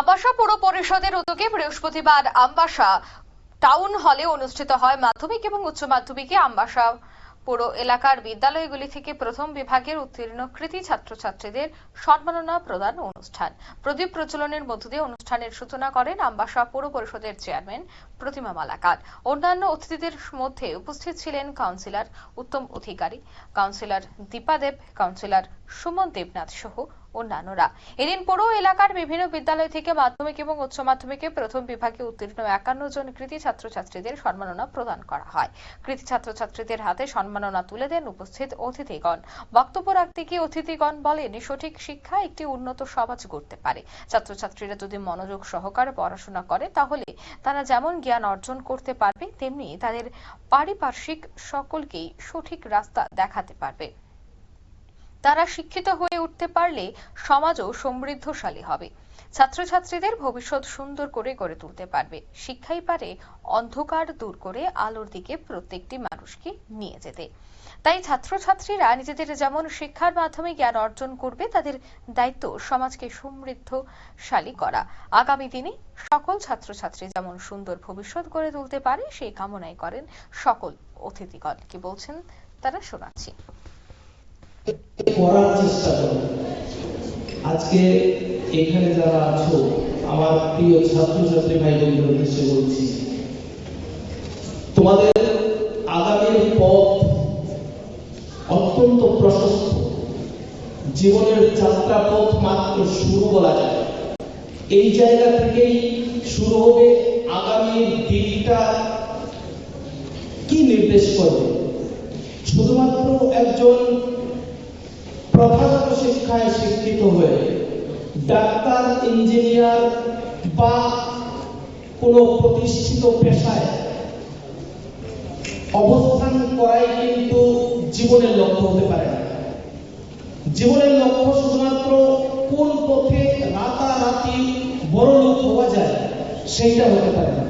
আবাসা পুর পরিষদের উদ্যোগে বৃহস্পতিবার আমবাসা টাউন হলে অনুষ্ঠিত হয় মাধ্যমিক এবং উচ্চ মাধ্যমিকে আমবাসা পুর এলাকার বিদ্যালয়গুলি থেকে প্রথম বিভাগের উত্তীর্ণ কৃতি ছাত্রছাত্রীদের সম্মাননা প্রদান অনুষ্ঠান। প্রদীপ প্রচলনের মধ্য দিয়ে অনুষ্ঠানের সূচনা করেন আমবাসা পৌর পরিষদের চেয়ারম্যান প্রতিমা মালাকার। অন্যান্য অতিথিদের মধ্যে উপস্থিত ছিলেন councillor Uttam Adhikari, councillor Dipa Deb, councillor Suman Debnath সহ অন্যান্যরা। এদিন পৌর এলাকার বিভিন্ন বিদ্যালয় থেকে মাধ্যমিক এবং উচ্চ মাধ্যমিকে প্রথম বিভাগে উত্তীর্ণ একান্ন জন কৃতি ছাত্রছাত্রীদের সম্মাননা প্রদান করা হয়। কৃতি ছাত্রছাত্রীদের হাতে সম্মাননা তুলে দেন উপস্থিত অতিথিগণ। বক্তব্য রাখতে গিয়ে অতিথিগণ বলেন, সঠিক শিক্ষা একটি উন্নত সমাজ গড়তে পারে। ছাত্রছাত্রীরা যদি মনোযোগ সহকারে পড়াশোনা করে, তাহলে তারা যেমন জ্ঞান অর্জন করতে পারবে, তেমনি তাদের পারিপার্শ্বিক সকলকেই সঠিক রাস্তা দেখাতে পারবে। তারা শিক্ষিত হয়ে উঠতে পারলে সমাজও সমৃদ্ধশালী হবে। ছাত্রছাত্রীদের ভবিষ্যৎ সুন্দর করে গড়ে তুলতে পারবে। শিক্ষাই পারে অন্ধকার দূর করে আলোর দিকে প্রত্যেকটি মানুষকে নিয়ে যেতে। তাই ছাত্রছাত্রীরা নিজেদের যেমন শিক্ষার মাধ্যমে জ্ঞান অর্জন করবে, তাদের দায়িত্ব সমাজকে সমৃদ্ধশালী করা। আগামী দিনে সকল ছাত্রছাত্রী যেমন সুন্দর ভবিষ্যৎ গড়ে তুলতে পারে, সেই কামনাই করেন সকল অতিথিগণ। কি বলছেন তারা শোনাচ্ছি। করার চেষ্টা করো। আজকে এখানে যারা আছো, আমার প্রিয় ছাত্রছাত্রী ভাই বোনদের উদ্দেশ্যে বলছি, তোমাদের আগামীর পথ অত্যন্ত প্রশস্ত। জীবনের যাত্রা পথ মাত্র শুরু বলা যায়। এই জায়গা থেকেই শুরু হবে আগামীর দিকটা কি নির্দেশ করবে? শুধুমাত্র একজন শিক্ষায় শিক্ষিত হয়ে ডাক্তার, ইঞ্জিনিয়ার বা কোনো প্রতিষ্ঠিত পেশায় অবস্থান করাই কিন্তু জীবনের লক্ষ্য হতে পারে না। জীবনের লক্ষ্য শুধুমাত্র কোন পথে রাতারাতি বড় লোক হওয়া যায় সেইটা হতে পারে না।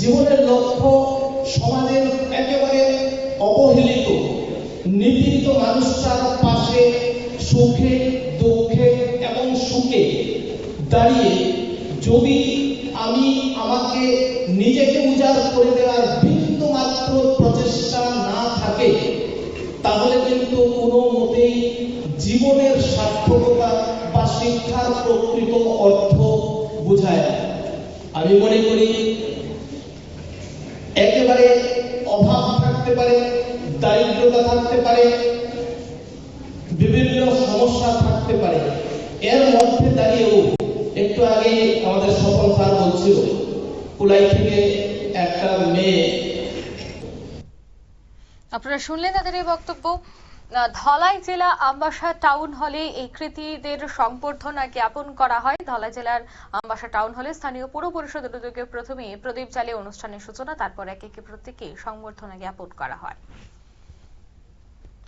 জীবনের লক্ষ্য সমাজের একেবারে অবহেলিত, নিপীড়িত মানুষটার পাশে সুখে, দুঃখে এবং সুখে দাঁড়িয়ে যদি আমি আমাকে নিজেকে উজাড় করে দেওয়ার বিন্দু মাত্র প্রচেষ্টা না থাকে, তাহলে কিন্তু কোনো মতেই জীবনের সার্থকতা বা শিক্ষার প্রকৃত অর্থ বোঝায় না। আমি মনে করি একেবারে অভাব থাকতে পারে, দারিদ্রতা থাকতে পারে বিভিন্ন সমস্যা থাকতে পারে। এর মধ্যে দাঁড়িয়েও একটু আগে আমাদের সফল স্যার বলছিল, কুলাই থেকে একটা মেয়ে আপনারা শুনলেন তাদের এই বক্তব্য। ধলাই জেলা আমবাসা টাউন হলে এই কৃতিদের সংবর্ধনা জ্ঞাপন করা হয়। ধলাই জেলার আমবাসা টাউন হলে স্থানীয় পুর পরিষদের উদ্যোগে প্রথমে প্রদীপ জ্বালিয়ে অনুষ্ঠানের সূচনা, তারপর একে একে প্রত্যেকে সংবর্ধনা জ্ঞাপন করা হয়।